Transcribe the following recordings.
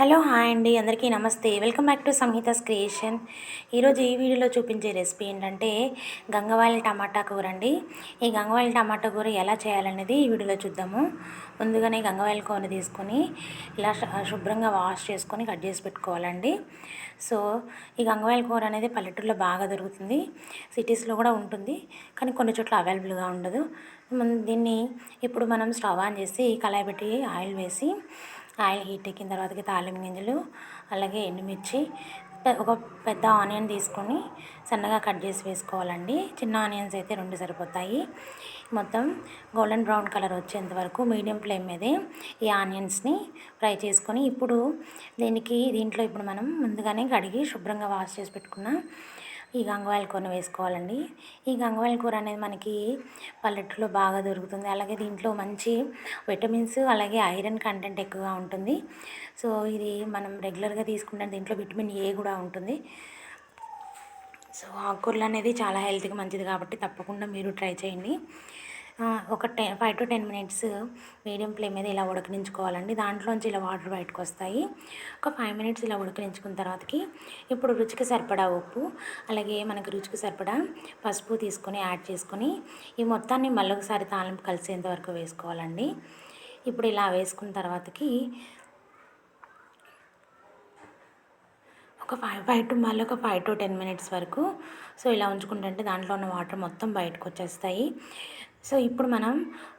Hello hi అండి. అందరికీ నమస్తే. Welcome back to Samhita's creation. ఈరోజు ఈ వీడియోలో చూపించే రెసిపీ ఏంటంటే గంగవాయిల టమాటా కూర అండి ఈ గంగవాయిల టమాటా కూర ఎలా చేయాలనేది ఈ వీడియోలో చూద్దాము. ముందుగానే గంగవాయిల కూర తీసుకొని ఇలా శుభ్రంగా వాష్ చేసుకొని కట్ చేసి పెట్టుకోవాలండి. సో ఈ గంగవాయిల కూర అనేది పల్లెటూరులో బాగా దొరుకుతుంది. సిటీస్లో కూడా ఉంటుంది. కానీ కొన్ని చోట్ల అవైలబుల్గా ఉండదు. దీన్ని ఇప్పుడు మనం స్టవ్ ఆన్ చేసి కళాయి పెట్టి ఆయిల్ వేసి ఆయిల్ హీట్ ఎక్కిన తర్వాతకి తాలింపు గింజలు అలాగే ఎండుమిర్చి ఒక పెద్ద ఆనియన్ తీసుకొని సన్నగా కట్ చేసి వేసుకోవాలండి. చిన్న ఆనియన్స్ అయితే రెండు సరిపోతాయి. మొత్తం గోల్డెన్ బ్రౌన్ కలర్ వచ్చేంత వరకు మీడియం ఫ్లేమ్ మీదే ఈ ఆనియన్స్ని ఫ్రై చేసుకొని ఇప్పుడు దీనికి దీంట్లో ఇప్పుడు మనం ముందుగానే కడిగి శుభ్రంగా వాష్ చేసి పెట్టుకున్న ఈ గంగవాయిల కూర వేసుకోవాలండి. ఈ గంగవాయల కూర అనేది మనకి పల్లెటూరులో బాగా దొరుకుతుంది. అలాగే దీంట్లో మంచి విటమిన్స్ అలాగే ఐరన్ కంటెంట్ ఎక్కువగా ఉంటుంది. సో ఇది మనం రెగ్యులర్గా తీసుకుంటే దీంట్లో విటమిన్ ఏ కూడా ఉంటుంది. సో ఆకుకూరలు అనేది చాలా హెల్త్కి మంచిది కాబట్టి తప్పకుండా మీరు ట్రై చేయండి. ఒక ten five to ten minutes medium flame మీద ఇలా ఉడకనించుకోవాలండి. దాంట్లోంచి ఇలా వాటర్ బయటకు వస్తాయి ఒక ఫైవ్ మినిట్స్ ఇలా ఉడకనించుకున్న తర్వాతకి ఇప్పుడు రుచికి సరిపడా ఉప్పు అలాగే మనకి రుచికి సరిపడా పసుపు తీసుకొని యాడ్ చేసుకొని ఈ మొత్తాన్ని మళ్ళీ ఒకసారి తాలింపు కలిసేంత వరకు వేసుకోవాలండి. ఇప్పుడు ఇలా వేసుకున్న తర్వాతకి ఒక ఫైవ్ ఫైవ్ టు మళ్ళీ ఒక ఫైవ్ టు టెన్ మినిట్స్ వరకు సో ఇలా ఉంచుకుంటుంటే దాంట్లో ఉన్న వాటర్ మొత్తం బయటకు వచ్చేస్తాయి సో ఇప్పుడు మనం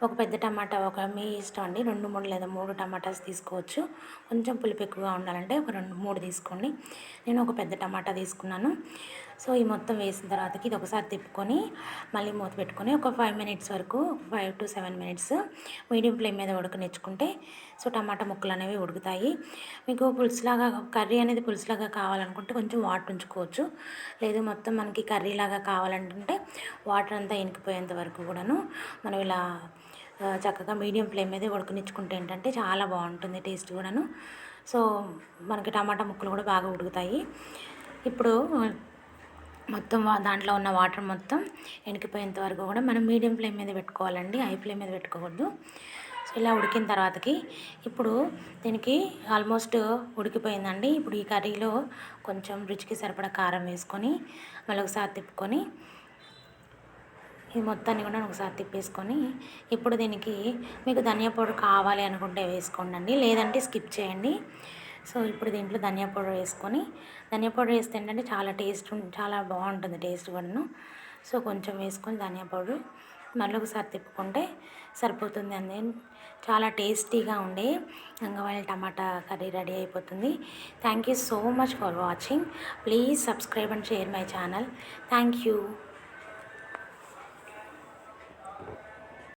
ఒక పెద్ద టమాటా ఒక మీ ఇష్టం అండి. రెండు మూడు లేదా మూడు టమాటాస్ తీసుకోవచ్చు. కొంచెం పులుపు ఎక్కువగా ఉండాలంటే ఒక రెండు మూడు తీసుకోండి. నేను ఒక పెద్ద టమాటా తీసుకున్నాను. సో ఈ మొత్తం వేసిన తర్వాతకి ఇది ఒకసారి తిప్పుకొని మళ్ళీ మూత పెట్టుకొని ఒక ఫైవ్ మినిట్స్ వరకు five to seven minutes medium flame మీద ఉడకనిచ్చుకుంటే సో టమాటా ముక్కలు అనేవి ఉడుకుతాయి. మీకు పులుసులాగా కర్రీ అనేది పులుసులాగా కావాలనుకుంటే కొంచెం వాటర్ ఉంచుకోవచ్చు. లేదు మొత్తం మనకి కర్రీలాగా కావాలంటుంటే వాటర్ అంతా ఇనికిపోయేంత వరకు కూడాను మనం ఇలా చక్కగా మీడియం ఫ్లేమ్ మీద ఉడకనిచ్చుకుంటే ఏంటంటే చాలా బాగుంటుంది టేస్ట్ కూడాను. సో మనకి టమాటా ముక్కలు కూడా బాగా ఉడుకుతాయి. ఇప్పుడు మొత్తం దాంట్లో ఉన్న వాటర్ మొత్తం ఎనికిపోయేంత వరకు కూడా మనం మీడియం ఫ్లేమ్ మీద పెట్టుకోవాలండి. హై ఫ్లేమ్ మీద పెట్టుకోకూడదు. సో ఇలా ఉడికిన తర్వాతకి ఇప్పుడు దీనికి ఆల్మోస్ట్ ఉడికిపోయిందండి. ఇప్పుడు ఈ కర్రీలో కొంచెం రుచికి సరిపడా కారం వేసుకొని మళ్ళీ ఒకసారి తిప్పుకొని ఈ మొత్తాన్ని కూడా ఒకసారి తిప్పేసుకొని ఇప్పుడు దీనికి మీకు ధనియా పౌడర్ కావాలి అనుకుంటే వేసుకోండి లేదంటే స్కిప్ చేయండి. సో ఇప్పుడు దీంట్లో ధనియా పౌడర్ వేసుకొని ధనియా పౌడర్ వేస్తే ఏంటంటే చాలా టేస్ట్ ఉం- చాలా బాగుంటుంది టేస్ట్ కూడాను. సో కొంచెం వేసుకొని ధనియా పౌడర్ మళ్ళీ ఒకసారి తిప్పుకుంటే సరిపోతుంది అండి. చాలా టేస్టీగా ఉండే గంగవాళ్ళ టమాటా కర్రీ రెడీ అయిపోతుంది. Thank you so much for watching. Please subscribe and share my channel. Thank you.